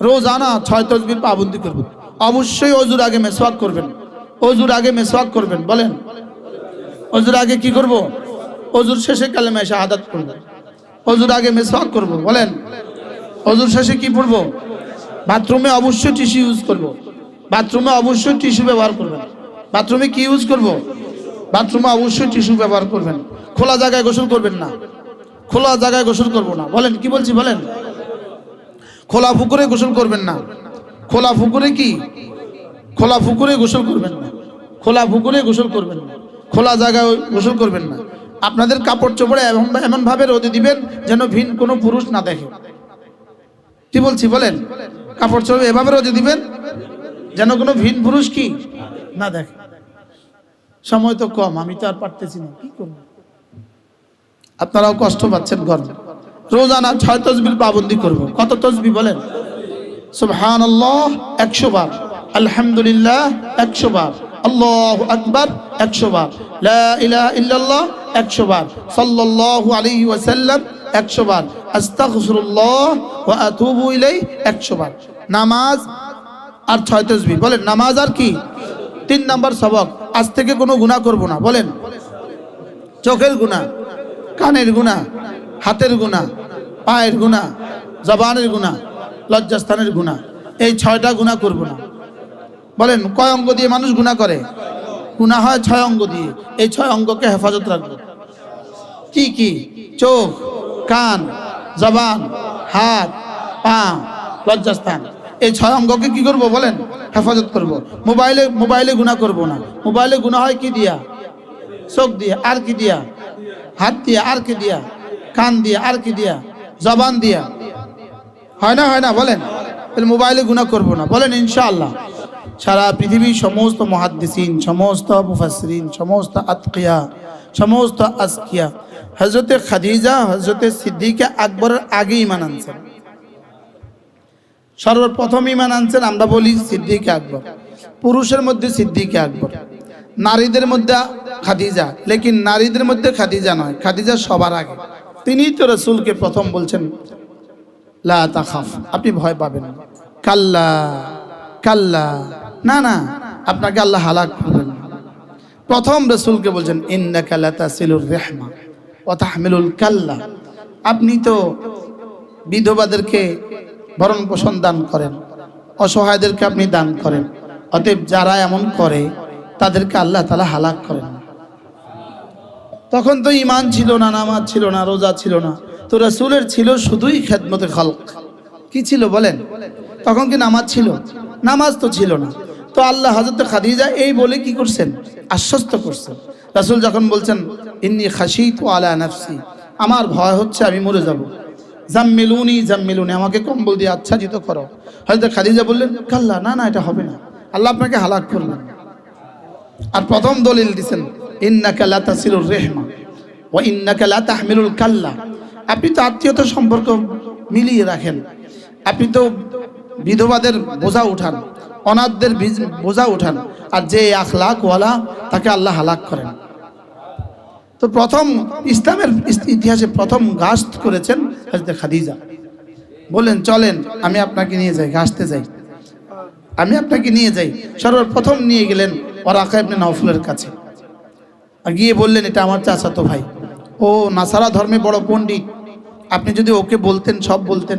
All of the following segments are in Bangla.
রোজানা ছয় তসবির পাবন্দি করবেন অবশ্যই অজুর আগে মেসওয়াক করবেন। অজুর আগে মেসওয়াক করবেন, বলেন। অজুর আগে কি করব? অজুর শেষে কালে কালেমা শাহাদাত করব অজুর আগে মেসওয়াক করব, বলেন। অজুর শেষে কি পড়ব? বাথরুমে অবশ্যই টিস্যু ইউজ করব। বাথরুমে অবশ্যই টিস্যু ব্যবহার করবেন। বাথরুমে কি ইউজ করব? বাথরুমে অবশ্যই টিস্যু ব্যবহার করবেন। খোলা জায়গায় গোসল করবেন না। খোলা জায়গায় গোসল করব না। বলেন, কি বলছি বলেন? খোলা পুকুরে গোসল করবেন না। খোলা পুকুরে কি? খোলা পুকুরে গোসল করবেন না। খোলা পুকুরে গোসল করবেন না। খোলা জায়গায় গোসল করবেন না। আপনাদের কাপড় চোপড়ে এমন এমন ভাবে রোদে দিবেন যেন ভিন কোনো পুরুষ না দেখে। কি বলছি বলেন? কাপড় চোপড় এভাবে রোদে দিবেন যেন কোনো ভিন পুরুষ কি না দেখে? সময় তো কম, আমি তো আর পারতেছি না, কি করব? আপনারাও কষ্ট পাচ্ছেন গরম রোজানা ছয় তসবির পাবন্দি করব। কত তসবি বলেন? সুবহান আল্লাহ একশো বার। আলহামদুলিল্লাহ, একশো বার। আল্লাহ আকবার, একশো বার। ইলাহা ইল্লাল্লাহ, একশো বার। সাল্লাল্লাহু আলাইহি ওয়াসাল্লাম, একশো বার। আস্তাগফিরুল্লাহ ওয়া আতুবু ইলাই একশো বার। নামাজ আর ছয় তসবি বলেন, নামাজ আর কি? তিন নাম্বার সবক। আজ থেকে কোনো গুনাহ করব না। বলেন, চোখের গুণা কানের গুণা হাতের গুণা পায়ের গুণা, জবানের গুণা, লজ্জাস্থানের গুণা, এই ছয়টা গুণা করব না। বলেন, কয় অঙ্গ দিয়ে মানুষ গুণা করে? গুণা হয় ছয় অঙ্গ দিয়ে। এই ছয় অঙ্গকে হেফাজত রাখব। কি কি? চোখ, কান, জবান, হাত, পা, লজ্জাস্থান। এই ছয় অঙ্গকে কি করব বলেন? হেফাজত করব। মোবাইলে মোবাইলে গুণা করব না। মোবাইলে গুণা হয় কি দিয়া? চোখ দিয়ে, আর কি দিয়া? হাত দিয়ে, আর কি দিয়া? কান দিয়ে, আর কি দিয়া? জবান দিয়া। হয় না হয় না, বলেন। তাহলে মোবাইলে গুণা করব না। বলেন, ইনশাআল্লাহ। সারা পৃথিবীর সমস্ত মহাদ্দিসিন, সমস্ত মুফাসরিন সমস্ত আতকিয়া, সমস্ত আসকিয়া হজরতে খাদিজা হজরতে সিদ্দিকে আকবরের আগে ইমান আনছেন। সর্বপ্রথম ইমান আনছেন, আমরা বলি সিদ্দিকে আকবর। পুরুষের মধ্যে সিদ্দিকে আকবর, নারীদের মধ্যে খাদিজা। লেকিন নারীদের মধ্যে খাদিজা নয়, খাদিজা সবার আগে। তিনিই তো রসুলকে প্রথম বলছেন, লা আপনি ভয় পাবেন কাল্লা কাল্লা না না, আপনাকে আল্লাহ হালাক করবেন। প্রথম রসুলকে বলছেন, ইন্নাকা লাতাসিলুর রেহমা ওয়া তাহমিলুল কাল্লা আপনি তো বিধবাদেরকে ভরণ পোষণ দান করেন, অসহায়দেরকে আপনি দান করেন, অতএব যারা এমন করে, তাদেরকে আল্লাহ তালা হালাক করেন। তখন তো ইমান ছিল না, নামাজ ছিল না, রোজা ছিল না। তো রসুলের ছিল শুধুই খেদমতে খলক। কি ছিল বলেন? তখন কি নামাজ ছিল? নামাজ তো ছিল না। তো আল্লাহ হজরত খাদিজা এই বলে কি করছেন? আশ্বস্ত করছেন। রাসুল যখন বলছেন, ইন্নি খাসি তো আলা নাফসি আমার ভয় হচ্ছে, আমি মরে যাব। জাম্মিলুনি জাম্মিলুনি, আমাকে কম্বল দিয়ে আচ্ছাদিত করো। হয়তো খাদিজা বললেন, কাল্লা, না না, এটা হবে না। আল্লাহ আপনাকে হালাক করলেন আর প্রথম দলিল দিছেন, ইন্নাকা লা তাসিলুর রেহমা। কাল্লা। আপনি তো আত্মীয়তার সম্পর্ক মিলিয়ে রাখেন। আপনি তো বিধবাদের বোঝা উঠান, অনাথদের বোঝা উঠান, আর যে আখলাক ওয়ালা তাকে আল্লাহ হালাক করেন। তো প্রথম ইসলামের ইতিহাসে প্রথম গাস্ত করেছেন খাদিজা। বললেন, চলেন, আমি আপনাকে নিয়ে যাই গাছতে যাই। আমি আপনাকে নিয়ে যাই। সর্বপ্রথম নিয়ে গেলেন ওরাকা ইবনে নওফলের কাছে। গিয়ে বললেন, এটা আমার চাচাতো ভাই। ও নাসারা ধর্মে বড় পণ্ডিত। আপনি যদি ওকে বলতেন, সব বলতেন।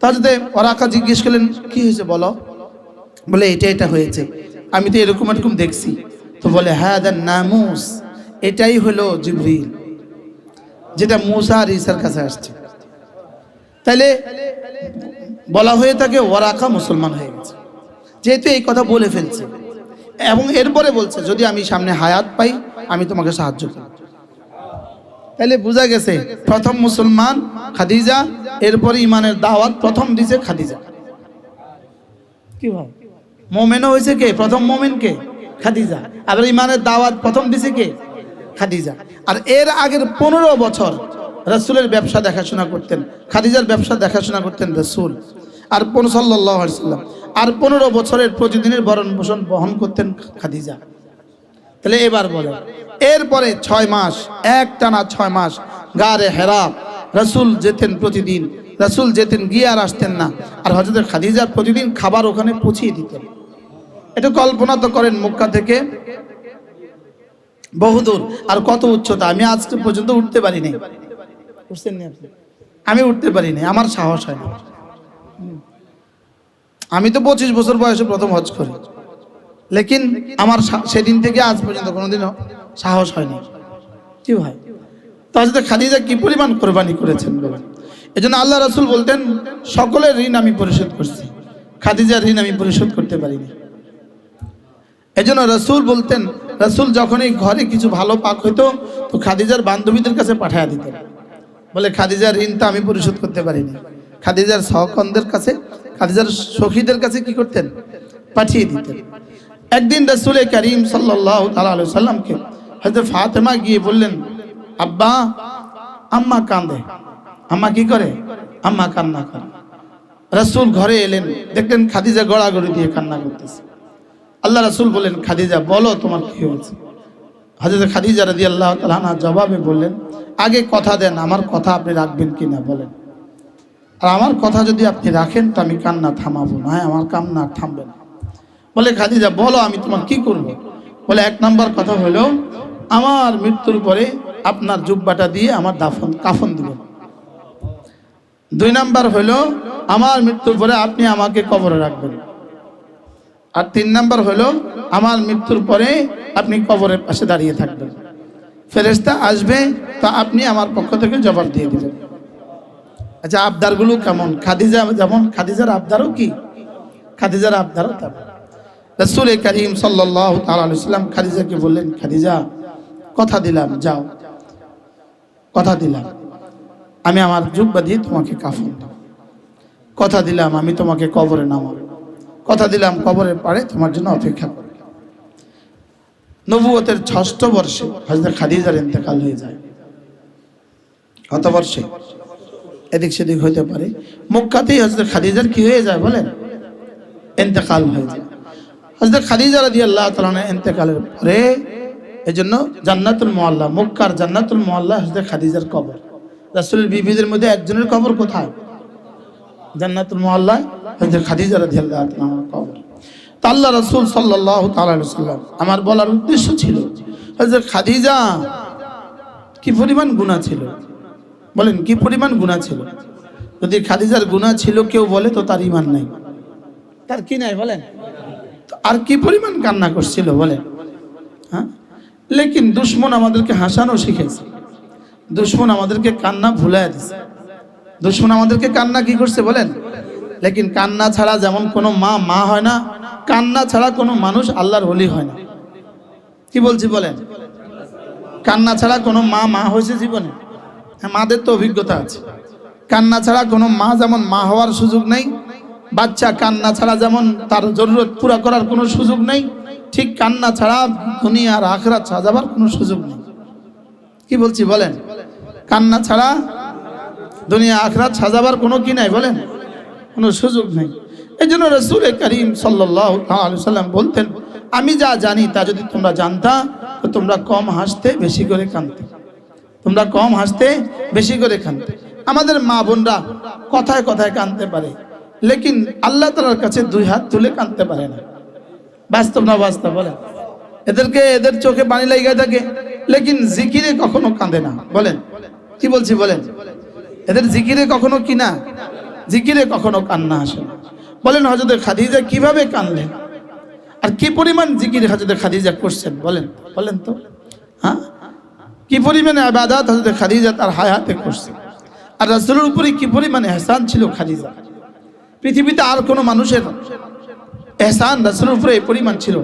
তাহলে ওরাকা জিজ্ঞেস করলেন, কি হয়েছে বলো? বলে, এটা এটা হয়েছে। আমি তো এরকম এরকম দেখছি। তো বলে হ্যাঁ দেন নামুস। এটাই হলো জিবরিল, যেটা মুসা আর ঈসার কাছে আসছে। তাইলে বলা হয়ে থাকে ওরাকা মুসলমান হয়ে গেছে। যেহেতু এই কথা বলে ফেলছে। এবং এরপরে বলছে, যদি আমি সামনে হায়াত পাই, আমি তোমাকে সাহায্য করব। তাহলে বোঝা গেছে প্রথম মুসলমান খাদিজা এরপরে ইমানের দাওয়াত প্রথম দিছে খাদিজা। কি ভাব মোমেনও হয়েছে কে? প্রথম মোমেন কে? খাদিজা। আবার ইমানের দাওয়াত প্রথম দিছে কে? খাদিজা। আর এর আগের পনেরো বছর রসুলের ব্যবসা দেখাশোনা করতেন খাদিজার ব্যবসা দেখাশোনা করতেন রসুল। আর পনেরো সাল্লাহ সাল্লাম। আর পনেরো বছরের প্রতিদিনের ভরণ পোষণ বহন করতেন খাদিজা। তাহলে এবার বলে এরপরে ছয় মাস, এক টানা ছয় মাস, গারে হেরা রসুল যেতেন প্রতিদিন। রসুল যেতেন, গিয়ে আর আসতেন না। আর হজরত খাদিজা প্রতিদিন খাবার ওখানে পৌঁছিয়ে দিতেন। এটা কল্পনা তো করেন মক্কা থেকে। বহুদূর আর কত উচ্চতা? আমি আজকে পর্যন্ত উঠতে পারিনি। উঠছেন আমি উঠতে পারিনি। আমার সাহস হয় না। আমি তো পঁচিশ বছর বয়সে প্রথম হজ করি। লেকিন আমার সেদিন থেকে আজ পর্যন্ত কোনোদিনও সাহস হয়নি। কি ভাই? তো খাদিজা কি পরিমাণ কোরবানি করেছেন বলেন এই জন্য আল্লাহ রসুল বলতেন, সকলের ঋণ আমি পরিশোধ করছি। খাদিজার ঋণ আমি পরিশোধ করতে পারিনি। এই জন্য রসুল বলতেন, রসুল যখনই ঘরে কিছু ভালো পাক হইতো, তো খাদিজার বান্ধবীদের কাছে পাঠায় দিতেন। বলে, খাদিজার ঋণটা আমি পরিশোধ করতে পারিনি। খাদিজার সহকনদের কাছে, খাদিজার সখীদের কাছে কি করতেন? পাঠিয়ে দিতেন। একদিন রসুল করিম সাল্লামকে হয়তো ফাতেমা গিয়ে বললেন, আব্বা, আম্মা কান্দে আম্মা কি করে? আম্মা কান্না করে। রসুল ঘরে এলেন, দেখলেন খাদিজা গড়াগড়ি দিয়ে কান্না করতেছে। আল্লাহ রসুল বললেন, খাদিজা, বলো তোমার কি হয়েছে? হাজরত খাদিজা রাদি আল্লাহ তালা জবাবে বললেন, আগে কথা দেন, আমার কথা আপনি রাখবেন কি না বলেন। আর আমার কথা যদি আপনি রাখেন, তো আমি কান্না থামাবো না আমার কান্না থামবে না। বলে, খাদিজা, বলো আমি তোমার কি করব? বলে, এক নাম্বার কথা হলো, আমার মৃত্যুর পরে আপনার জুব্বাটা দিয়ে আমার দাফন, কাফন দিবেন দুই নাম্বার হলো, আমার মৃত্যুর পরে আপনি আমাকে কবরে রাখবেন। আর তিন নাম্বার হলো, আমার মৃত্যুর পরে আপনি কবরের পাশে দাঁড়িয়ে থাকবেন। ফেরেস্তা আসবে, তা আপনি আমার পক্ষ থেকে জবাব দিয়ে দেবেন। আচ্ছা আবদারগুলো কেমন? খাদিজা যেমন, খাদিজার আবদারও কি? খাদিজার আবদারও তেমন। রসুল করিম সাল্লাহ তাল্লাম খাদিজাকে বললেন, খাদিজা, কথা দিলাম, যাও। কথা দিলাম। আমি আমার জুব্বা দিয়ে তোমাকে কাফন কথা দিলাম, আমি তোমাকে কবরে নামাবো। কথা দিলাম, কবরের পারে তোমার জন্য অপেক্ষা করবে নবুয়তের ষষ্ঠ বর্ষে হজরত খাদিজার ইন্তেকাল হয়ে যায়। কত বর্ষে? এদিক সেদিক হইতে পারে। মক্কাতেই হজরত খাদিজার কি হয়ে যায় বলেন? ইন্তেকাল হয়ে যায়। হজরত খাদিজা রাদি আল্লাহ তালানের ইন্তেকালের পরে এই জন্য জান্নাতুল মোয়াল্লা মক্কার জান্নাতুল মোয়াল্লা হজরত খাদিজার কবর। রাসুলের বিবিদের মধ্যে একজনের কবর কোথায়? জান্নাতুল মোয়াল্লা হজরত খাদিজা রাদিয়াল্লাহু তাআলার কবর। তা আল্লাহ রাসূল সাল্লাল্লাহু তাআলা আমার বলার উদ্দেশ্য ছিল হজরত খাদিজা কি পরিমাণ গুনাহ ছিল? বলেন, কি পরিমাণ গুনাহ ছিল? যদি খাদিজার গুনাহ ছিল, কেউ বলে তো তার ইমান নাই। তার কি নাই বলেন? আর কি পরিমাণ কান্না করছিল বলেন হ্যাঁ? লেকিন দুশ্মন আমাদেরকে হাসানো শিখেছে। দুশ্মন আমাদেরকে কান্না ভুলাই দিছে। দুশ্মন আমাদেরকে কান্না কি করছে বলেন? লেকিন কান্না ছাড়া যেমন কোনো মা মা হয় না, কান্না ছাড়া কোনো মানুষ আল্লাহর হলি হয় না। কি বলছি বলেন? কান্না ছাড়া কোনো মা মা হয়েছে জীবনে? হ্যাঁ মাদের তো অভিজ্ঞতা আছে। কান্না ছাড়া কোনো মা যেমন মা হওয়ার সুযোগ নেই বাচ্চা কান্না ছাড়া যেমন তার জরুরত পুরা করার কোনো সুযোগ নেই, ঠিক কান্না ছাড়া দুনিয়ার আখরাত সাজাবার কোনো সুযোগ নেই। কি বলছি বলেন? কান্না ছাড়া দুনিয়া আখরাত সাজাবার কোনো কি নাই বলেন? কোনো সুযোগ নেই। এই জন্য রসুল করিম সাল্লাম বলতেন, আমি যা জানি তা যদি তোমরা জানতা, তো তোমরা কম হাসতে বেশি করে কানতে তোমরা কম হাসতে বেশি করে কানতে আমাদের মা বোনরা কথায় কথায় কানতে পারে। লেকিন আল্লাহ তালার কাছে দুই হাত তুলে কাঁদতে পারে না। বাস্তব না বাস্তব, বলেন। এদেরকে, এদের চোখে পানি লাগিয়ে থাকে, লেকিন জিকিরে কখনো কাঁদে না। বলেন, কি বলছি, বলেন? এদের জিকিরে কখনো কি না জিকিরে কখনো কান্না আসে না। বলেন হজরত খাদিজা কীভাবে কানলেন আর কি পরিমাণ জিকির হজরত খাদিজা করছেন? বলেন বলেন তো। হ্যাঁ? কি পরিমাণে আবাদাত হজরত খাদিজা তার হায়াতে করছে? আর রাসূলের উপরে কি পরিমাণে এহসান ছিল খাদিজা? পৃথিবীতে আর কোনো মানুষের এহসান রাসূলের উপরে পরিমাণ ছিল।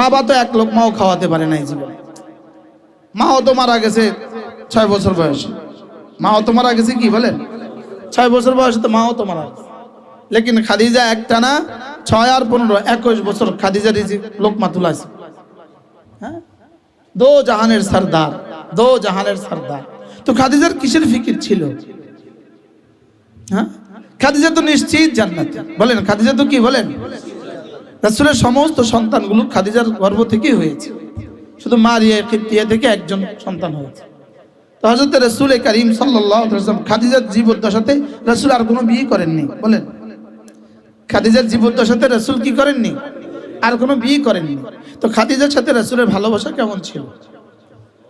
বাবা তো এক লোক মাও খাওয়াতে পারে নাই জীবনে। মাও তো মারা গেছে ছয় বছর বয়সে। মাও তো মারা গেছে কি বলেন? ছয় বছর বয়সে তো মাও তো মারা গেছে। লেকিন খাদিজা একটা না ছয় আর পনেরো, একুশ বছর খাদিজা রিজি লোকমা তুলাইছে। হ্যাঁ? দো জাহানের সর্দার, দো জাহানের সর্দার। তো খাদিজার কিসের ফিকির ছিল? হ্যাঁ? খাদিজা তো নিশ্চিত জান্নাতে। বলেন, খাদিজা তো কি বলেন? রাসূলের সমস্ত সন্তানগুলো খাদিজার গর্ভ থেকেই হয়েছে। শুধু মারিয়া কিপ্তিয়া থেকে একজন সন্তান হয়েছে। তো হজরত রসুল করিম সাল্লাম খাদিজার জীবদ্দশাতে রসুল আর কোনো বিয়ে করেননি। বলেন, খাদিজার জীবদ্দশাতে রসুল কি করেননি? আর কোনো বিয়ে করেননি। তো খাদিজার সাথে রসুলের ভালোবাসা কেমন ছিল?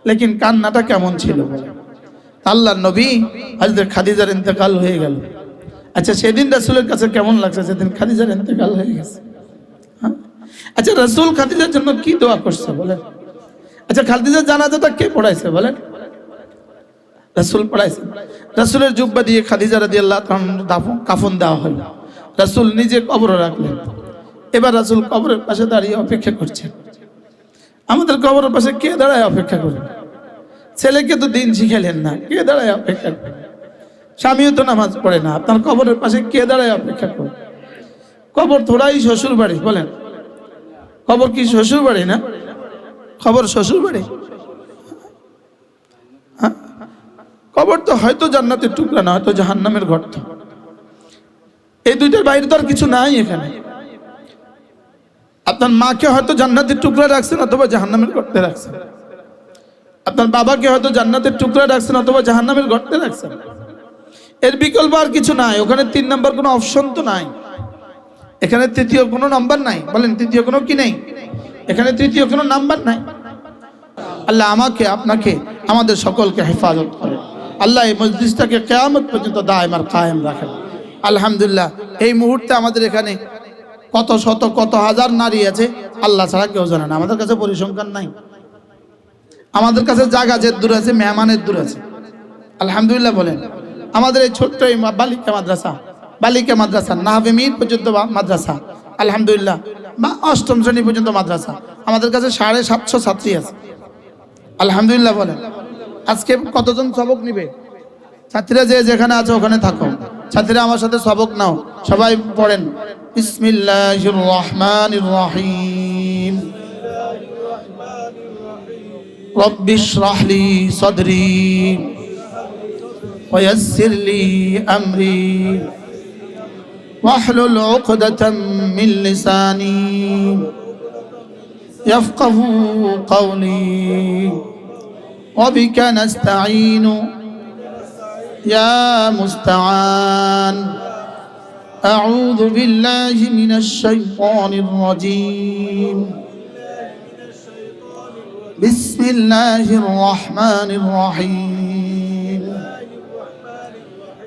লেকিন কান্নাটা কেমন ছিল? আল্লাহ নবী হজরত খাদিজার ইন্তেকাল হয়ে গেল। আচ্ছা সেদিন রাসুলের কাছে কেমন লাগছে? সেদিন খাদিজার ইন্তেকাল হয়ে গেছে। হ্যাঁ? আচ্ছা রসুল খাদিজার জন্য কি দোয়া করছে বলেন? আচ্ছা খাদিজার জানাজাটা কে পড়াইছে বলেন? রসুল পড়াইছে। রসুলের জুব্বা দিয়ে খাদিজা রাদি আল্লাহ কাফন দেওয়া হলো। রসুল নিজে কবর রাখলেন। এবার রসুল কবরের পাশে দাঁড়িয়ে অপেক্ষা করছেন। আমাদের কবরের পাশে কে দাঁড়ায় অপেক্ষা করবে? ছেলেকে তো দিন শিখালেন না। কে দাঁড়ায় অপেক্ষা করবে? স্বামীও তো নামাজ পড়ে না। আপনার কবরের পাশে কে দাঁড়ায় অপেক্ষা করবে? কবর থোড়াই শ্বশুর বাড়ি, বলেন। কবর কি শ্বশুর বাড়ি না? খবর শ্বশুর বাড়ি? হ্যাঁ? কবর তো হয়তো জান্নাতের টুকরা না, হয়তো জাহান্নামের গর্ত এই দুইটার বাইরে তো আর কিছু নাই এখানে। আপনার মাকে হয়তো জান্নাতের টুকরা রাখছেন অথবা জাহান্নামের গর্তে রাখছেন। আপনার বাবাকে হয়তো জান্নাতের টুকরা রাখছেন অথবা জাহান্নামের গর্তে রাখছেন। এর বিকল্প আর কিছু নাই। ওখানে তিন নাম্বার কোনো অপশন তো নাই। এখানে তৃতীয় কোনো নাম্বার নাই। বলেন, তৃতীয় কোনো কি নেই? এখানে তৃতীয় কোনো নাম্বার নাই। আল্লাহ আমাকে, আপনাকে, আমাদের সকলকে হেফাজত করেন। আল্লাহ এই মসজিদটাকে কেয়ামত পর্যন্ত দায় আর কায়েম রাখেন। আলহামদুলিল্লাহ, এই মুহূর্তে আমাদের এখানে কত শত, কত হাজার নারী আছে, আল্লাহ ছাড়া কেউ জানে না। আমাদের কাছে পরিসংখ্যান নাই। আমাদের কাছে যে দূর আছে, মেহমানের দূর আছে। আলহামদুলিল্লাহ বলেন। আমাদের এই ছোট্ট এই বালিকা মাদ্রাসা। বালিকা মাদ্রাসা, নাহাবে মির পর্যন্ত মাদ্রাসা। আলহামদুলিল্লাহ। বা অষ্টম শ্রেণি পর্যন্ত মাদ্রাসা। আমাদের কাছে সাড়ে সাতশো ছাত্রী আছে। আলহামদুলিল্লাহ বলেন। আজকে কতজন সবক নিবে? ছাত্রীরা যে যেখানে আছে ওখানে থাকো। ছাত্রীরা আমার সাথে সবক নাও। সবাই পড়েন। বিসমিল্লাহির রহিম ويسر لي أمري. واحلل عقدة من لساني. يفقه قولي. وبك نستعين. يا مستعان. أعوذ بالله من الشيطان الرجيم. بسم الله الرحمن الرحيم.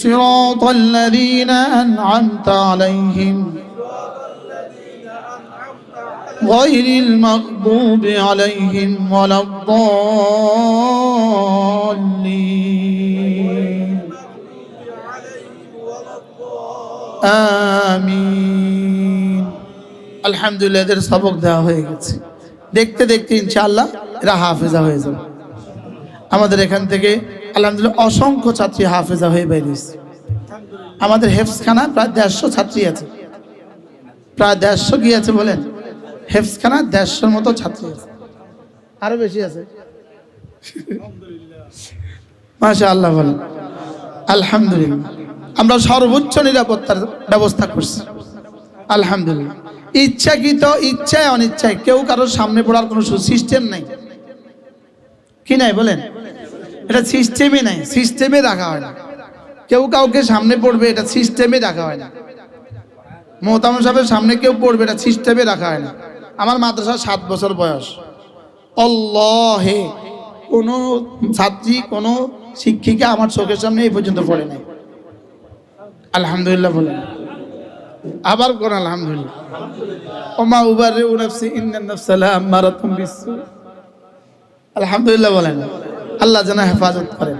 صراط الذين أنعمت عليهم غير المغضوب عليهم ولا الضالين আমিন আলহামদুলিল্লাহ এদের সবক দেওয়া হয়ে গেছে দেখতে দেখতে ইনশাআল্লাহ এরা হাফেজা হয়ে যাবে আমাদের এখান থেকে আলহামদুলিল্লাহ, অসংখ্য ছাত্রী হাফেজা হয়ে বেরিয়েছে আমাদের হেফসখানা প্রায় দেড়শো ছাত্রী আছে। প্রায় দেড়শো কি আছে বলেন? হেফসখানা দেড়শোর মতো ছাত্রী আছে। আরও বেশি আছে। মাশা আল্লাহ বলেন। আলহামদুলিল্লাহ। আমরা সর্বোচ্চ নিরাপত্তার ব্যবস্থা করছি। আলহামদুলিল্লাহ। ইচ্ছাকৃত, ইচ্ছায় অনিচ্ছায় কেউ কারোর সামনে পড়ার কোনো সিস্টেম নাই। কি নাই বলেন? এটা সিস্টেমই নাই সিস্টেমে রাখা হয় না। কেউ কাউকে সামনে পড়বে, এটা সিস্টেমে রাখা হয় না। মোহতাম সাহেবের সামনে কেউ পড়বে, এটা সিস্টেমে রাখা হয় না। আমার মাদ্রাসা সাত বছর বয়স। অল্লাহে কোনো ছাত্রী, কোনো শিক্ষিকা আমার চোখের সামনে এই পর্যন্ত পড়ে নাই। আলহামদুলিল্লাহ বলেন আবার কোন আলহামদুলিল্লাহ। উবার রে আলহামদুলিল্লাহ বলেন। আল্লাহ যেন হেফাজত করেন।